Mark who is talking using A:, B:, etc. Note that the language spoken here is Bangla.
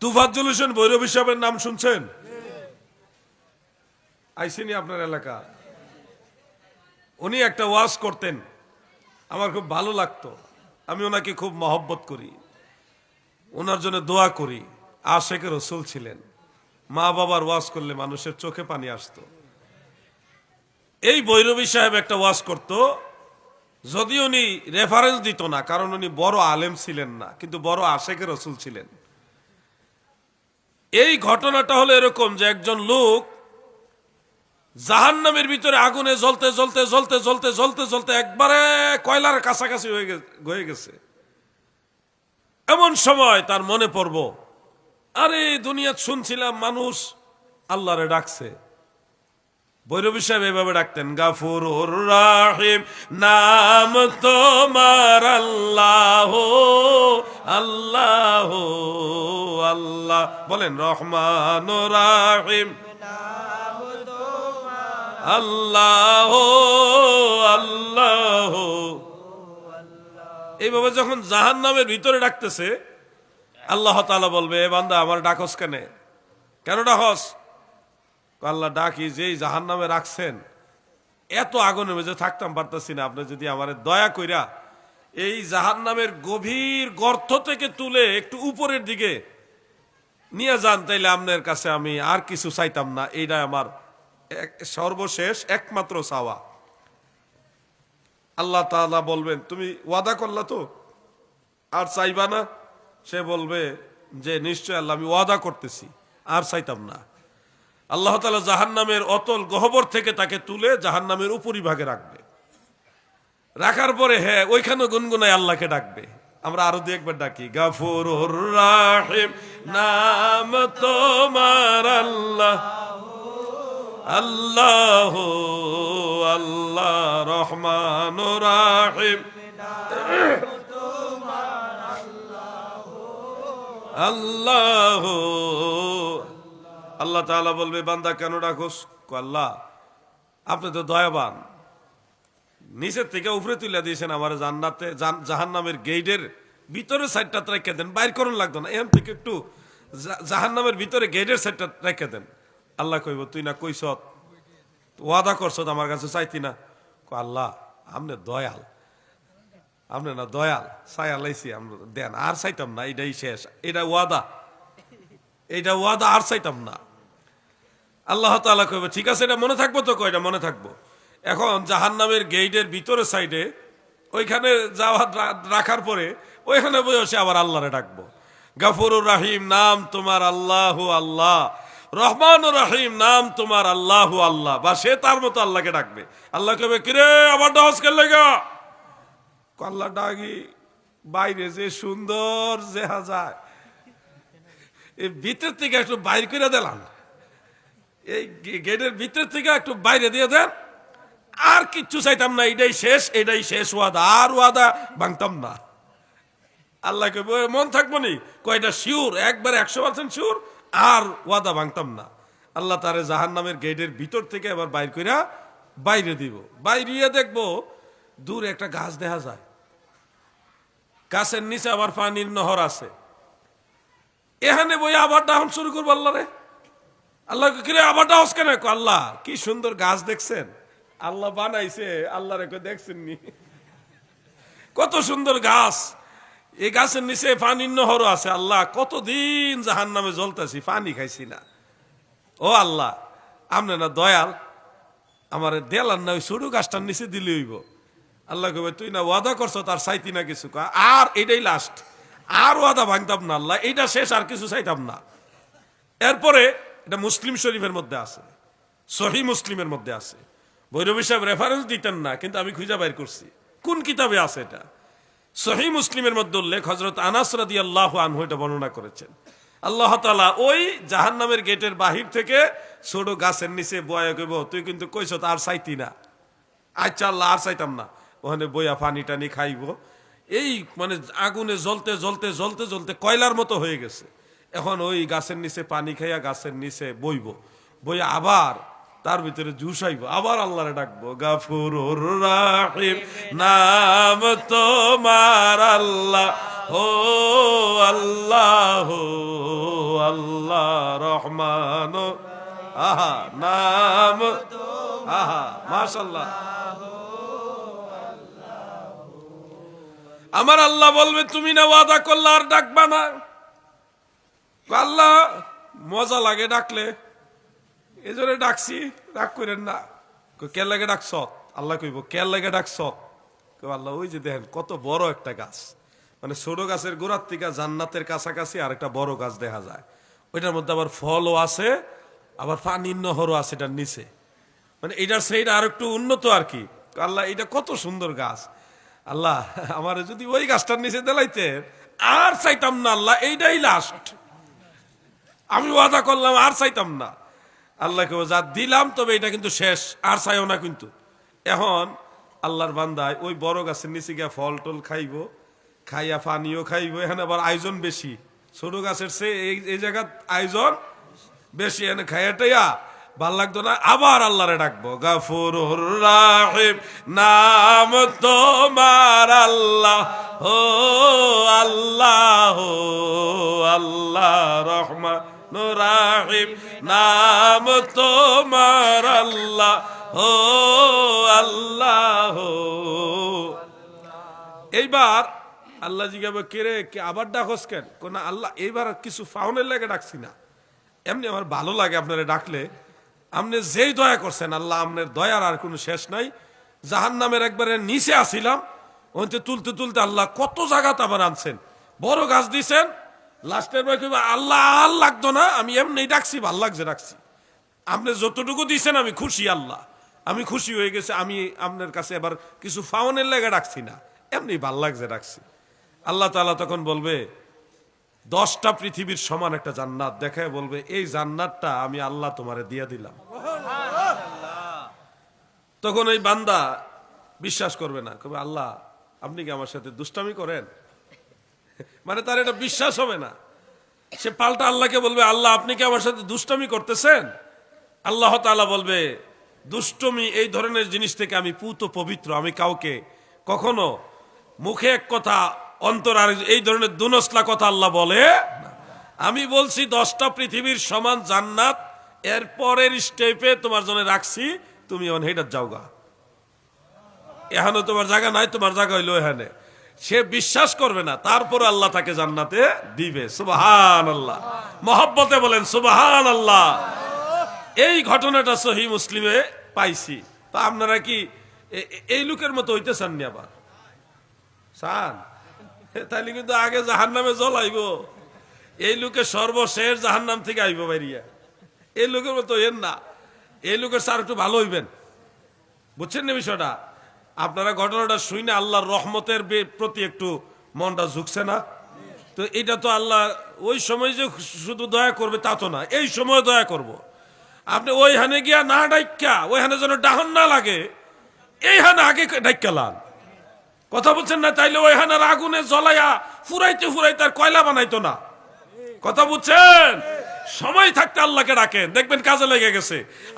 A: তুফাজ্জুল হোসেন ভৈরবী সাহেবের নাম শুনছেন? আইসিনি আপনার এলাকা। উনি একটা ওয়াজ করতেন। আমার খুব ভালো লাগতো। আমি ওনাকে খুব মহব্বত করি। ওনার জন্য দোয়া করি। আশেখ রসুল ছিলেন। মা বাবার ওয়াজ করলে মানুষের চোখে পানি আসতো। এই বৈরবী সাহেব একটা ওয়াজ করত, যদি উনি রেফারেন্স দিত না, কারণ উনি বড় আলেম ছিলেন না, কিন্তু বড় আশেখ রসুল ছিলেন। এই ঘটনাটা হলো এরকম যে একজন লোক জাহান নামের ভিতরে আগুনে জ্বলতে জ্বলতে জ্বলতে জ্বলতে জ্বলতে জ্বলতে একবারে কয়লার কাছাকাছি হয়ে গেছে। এমন সময় তার মনে পড়ব, আরে দুনিয়া শুনছিলাম মানুষ আল্লাহরে ডাকছে। বৈরবী সাহেব এভাবে ডাকতেন গাফুর রাহিম, নাম তোমার আল্লাহ আল্লাহ আল্লাহ। বলেন, রহমান রাহিম, আল্লাহ আল্লাহ। এইভাবে যখন জাহান নামের ভিতরে ডাকতেছে, আল্লাহ তাআলা বলবে বান্দা, আমার ডাকস কেনে? কেন ডাকস? আল্লাহ ডাকি, যেই জাহান নামে রাখছেন, এত আগুনের মধ্যে থাকতাম পারতাছি না। আপনি যদি আমার দয়া কইরা এই জাহান নামের গভীর গর্ত থেকে তুলে একটু উপরের দিকে নিয়ে যান, তাইলে আপনার কাছে আমি আর কিছু চাইতাম না। এইটা আমার সর্বশেষ, একমাত্র চাওয়া। আল্লাহ তাআলা বলবেন, তুমি ওয়াদা করলা তো? আর চাইবা না? সে বলবে যে, নিশ্চয় আল্লাহ, আমি ওয়াদা করতেছি, আর চাইতাম না। আল্লাহ তালা জাহান নামের অতল গহবর থেকে তাকে তুলে জাহান নামের উপরিভাগে রাখবে। রাখার পরে হ্যাঁ ওইখানে গুনগুনায় আল্লাহকে ডাকবে। আমরা আরও দু একবার ডাকি গাফুর রাহিম, নাম তোমার আল্লাহ আল্লাহ আল্লাহ রহমান রাহিম। আল্লাহ আল্লাহ তাআলা বলবে, বান্দা, কেন ডাকোস? আল্লাহ, আপনি তো দয়াবান। নিচের থেকে উপরে তুলে দিয়েছেন আমার জান্নাতে জাহান নামের গেটের ভিতরে সাইডটা রেখে দেন, বাইর করুন লাগতো না। এখান থেকে একটু জাহান নামের ভিতরে গেটের সাইডটা রেখে দেন। আল্লাহ কইব, তুই না কইস ওয়াদা করছ আমার কাছে, চাইতি না? আল্লাহ আপনি দয়াল। আপনি না দয়াল আল্লাইছি আমরা দেন, আর চাইতাম না, এটাই শেষ। এটা ওয়াদা। এটা ওয়াদা, আর চাইতাম না। আল্লাহ তাআলা কইবে, ঠিক আছে, এটা মনে থাকব তো? কয়টা মনে থাকব। এখন জাহান নামের গেইটের ভিতরে সাইডে, ওইখানে যাওয়া রাখার পরে, ওইখানে বসে আবার আল্লাহরে ডাকবো। গাফুরুর রাহিম, নাম তোমার আল্লাহ আল্লাহ। রহমান রাহিম, নাম তোমার আল্লাহ আল্লাহ। বা সে তার মতো আল্লাহকে ডাকবে। আল্লাহ কবে কিরে, আবার ডাহস করলে গা আল্লাহ ডাকি, বাইরে যে সুন্দর যেহা যায় এই ভিতর থেকে একটু বাইর করে দিলাম। এই গেটের ভিতর থেকে একটু বাইরে দিয়ে দেন। আর কিচ্ছু চাইতাম না, এটাই শেষ এটাই শেষ ওয়াদা, আর ওয়াদা ভাঙতাম না। আল্লাহকে মন থাকব নি? কয়টা শিওর, একবার একশো পার্সেন্ট শিওর, আর ওয়াদা ভাঙতাম না। আল্লাহ তারে জাহান নামের গেটের ভিতর থেকে এবার বাইর কইরা বাইরে দিব। বাইরিয়ে দেখব, দূরে একটা গাছ দেখা যায়। গাছের নিচে আবার পানির নহর আছে। এখানে বই আবার ডাউন শুরু করব আল্লাহ রে আল্লাহ কিরে আবার ডাউস কেন আল্লাহ, কি সুন্দর গাছ দেখছেন। আল্লাহ বানাইছে আল্লাহ রেখে দেখছেন নি কত সুন্দর গাছ। এই গাছের নিচে পানির নহরও আছে, আল্লাহ, কতদিন জাহান নামে জ্বলতেছি, পানি খাইছি না। ও আল্লাহ, আপনি না দয়াল, আমার দেলার না, ওই সরু গাছটার নিচে দিলে হইব। আল্লাহ কবে তুই না ওয়াদা করছ, তার চাইতি না কিছু আর এটাই লাস্ট আর ওয়াদা ভাঙতাম না, আল্লাহ, এইটা শেষ, আর কিছু চাইতাম না। এরপরে এটা মুসলিম শরীফের মধ্যে আছে। সহি মুসলিমের মধ্যে আছে। ভৈরবী সাহেব রেফারেন্স দিতেন না, কিন্তু আমি খুঁজে বাইর করছি। কোন কিতাবে আছে এটা? সহি মুসলিমের মধ্যে উল্লেখ হজরত আনাস রাদি আল্লাহ আনহু এটা বর্ণনা করেছেন। আল্লাহ তালা ওই জাহান নামের গেটের বাহির থেকে ছোট গাছের নিচে বয়া কইব, তুই কিন্তু কইছ আর চাইতি না। আচ্ছা আল্লাহ, আর চাইতাম না। ওখানে বইয়া পানি টানি খাইব। এই মানে আগুনে জ্বলতে জ্বলতে জ্বলতে জ্বলতে কয়লার মতো হয়ে গেছে। এখন ওই গাছের নিচে পানি খাইয়া গাছের নিচে বইব। বইয়া আবার তার ভিতরে জুসাইব আবার আল্লাহরে ডাকবো গাফুর রাহিম, নাম তোমার আল্লাহ, ও আল্লাহ আল্লাহ রহমান, আহা, নাম, আহা মাশাল্লাহ আমার আল্লাহ বলবে, তুমি না ওয়াদা করলে আর ডাকবা না। আল্লাহ, মজা লাগে ডাকলে। এই জন্য ডাকছি ডাক করেন না। কে লাগে ডাকছ? আল্লাহ কইব কে লাগে ডাকছ? আল্লাহ, ওই যে দেখেন, কত বড় একটা গাছ। মানে ছোট গাছের গোড়ার থেকে জান্নাতের কাছাকাছি আর একটা বড় গাছ দেখা যায়। ওইটার মধ্যে আবার ফলও আছে, আবার পানির নহরও আছে এটার নিচে। মানে এটার সেইটা আর একটু উন্নত আর কি। আল্লাহ, এটা কত সুন্দর গাছ। আল্লাহ, আমার যদি ওই গাছটার নিচে দেলাইতে আর চাইতাম না, আল্লাহ, এইটাই লাস্ট আমি ওয়াদা করলাম, আর চাইতাম না। আল্লাহকে যা দিলাম, তবে এটা কিন্তু শেষ, আর চাইও না কিন্তু। এখন আল্লাহর বান্দায় ওই বড় গাছের নিচে গিয়া ফল টল খাইবো, খাইয়া পানিও খাইবো, এখানে আবার আয়োজন বেশি। ছোট গাছের সে এই জায়গার আয়োজন বেশি, এনে খাইয়াটাইয়া ভালো লাগতো না, আবার আল্লাহরে ডাকবো গাফুর রাহিম, নাম তোমার আল্লাহ, ও আল্লাহ আল্লাহ। রাহিম, নাম তোমার আল্লাহ, ও আল্লাহ। এইবার আল্লাহ জিজ্ঞাসা কে রে, কে আবার ডাকস কেন? কোন আল্লাহ, এইবার কিছু ফাউনের লাগে ডাকছি না। এমনি আমার ভালো লাগে আপনারা ডাকলে। আপনি যেই দয়া করছেন, আল্লাহ আপনার দয়ার আর কোনো শেষ নাই। জাহান নামের একবারে নিচে আসিলাম। ওইতে তুলতে তুলতে আল্লাহ কত জায়গাতে আবার আনছেন। বড় গাছ দিছেন লাস্টের ভাই কইবা, আল্লাহ, আর লাগতো না। আমি এমনি ডাকছি, ভালো লাগছে, ডাকছি। আপনি যতটুকু দিছেন, আমি খুশি, আল্লাহ। আমি খুশি হয়ে গেছে, আমি আপনার কাছে এবার কিছু ফাউনের লেগে ডাকছি না। এমনি ভালো লাগছে, ডাকছি। আল্লাহ তাআলা তখন বলবে, দশটা পৃথিবীর সমান একটা জান্নাত। দেখায় বলবে, এই জান্নাতটা আমি আল্লাহ তোমারে দিয়ে দিলাম। তখন ওই বান্দা বিশ্বাস করবে না কবে আল্লাহ, আপনি কি আমার সাথে দুষ্টামি করেন? মানে তার এটা বিশ্বাস হবে না। সে পাল্টা আল্লাহকে বলবে, আল্লাহ, আপনি কি আমার সাথে দুষ্টমি করতেছেন? আল্লাহ তাআলা বলবে, দুষ্টমি এই ধরনের জিনিস থেকে আমি পুত পবিত্র। আমি কাউকে কখনো মুখে এক কথা, অন্তর আর এই ধরনের দুনসলা কথা আল্লাহ বলে আমি বলছি, দশটা পৃথিবীর সমান জান্নাত, এর পরের স্টেপে তোমার জন্য রাখছি, তুমি অন হেটার যাওগা। এখানে তোমার জায়গা নাই, তোমার জায়গা হইল এখানে। সে বিশ্বাস করবে না, তারপর আল্লাহ তাকে জান্নাতে দিবে। সুবাহান আল্লাহ মহব্বতে বলেন সুবাহান আল্লাহ এই ঘটনাটা সহি মুসলিমে পাইছি। তা আপনারা কি এই লোকের মতো হইতে চাননি আবার চান তাহলে কিন্তু আগে জাহান নামে জল আইব। এই লোকে সর্বশেষ জাহান নাম থেকে আইব বাইরিয়া। এই লোকের মতো এর না। এই লোকের স্যার একটু ভালো হইবেন। বুঝছেন না বিষয়টা? আপনারা ঘটনাটা শুই না আল্লাহর রহমতের প্রতি একটু মনটা ঝুঁকছে না? তো এটা তো আল্লাহ ওই সময় যে শুধু দয়া করবে তা তো না, এই সময় দয়া করব। আপনি ওইখানে গিয়া না ডাইকা ওইখানে যেন ডাহন না লাগে, এইখানে আগে ডাইকা লান। কথা বলছেন না, তাইলে ওইখানে আগুনে জ্বলাইয়া ফুরাইতে ফুরাইতে আর কয়লা বানাইতো না। কথা বুঝছেন সময় থাকতে আল্লাহকে ডাকেন, দেখবেন কাজে লেগে গেছে।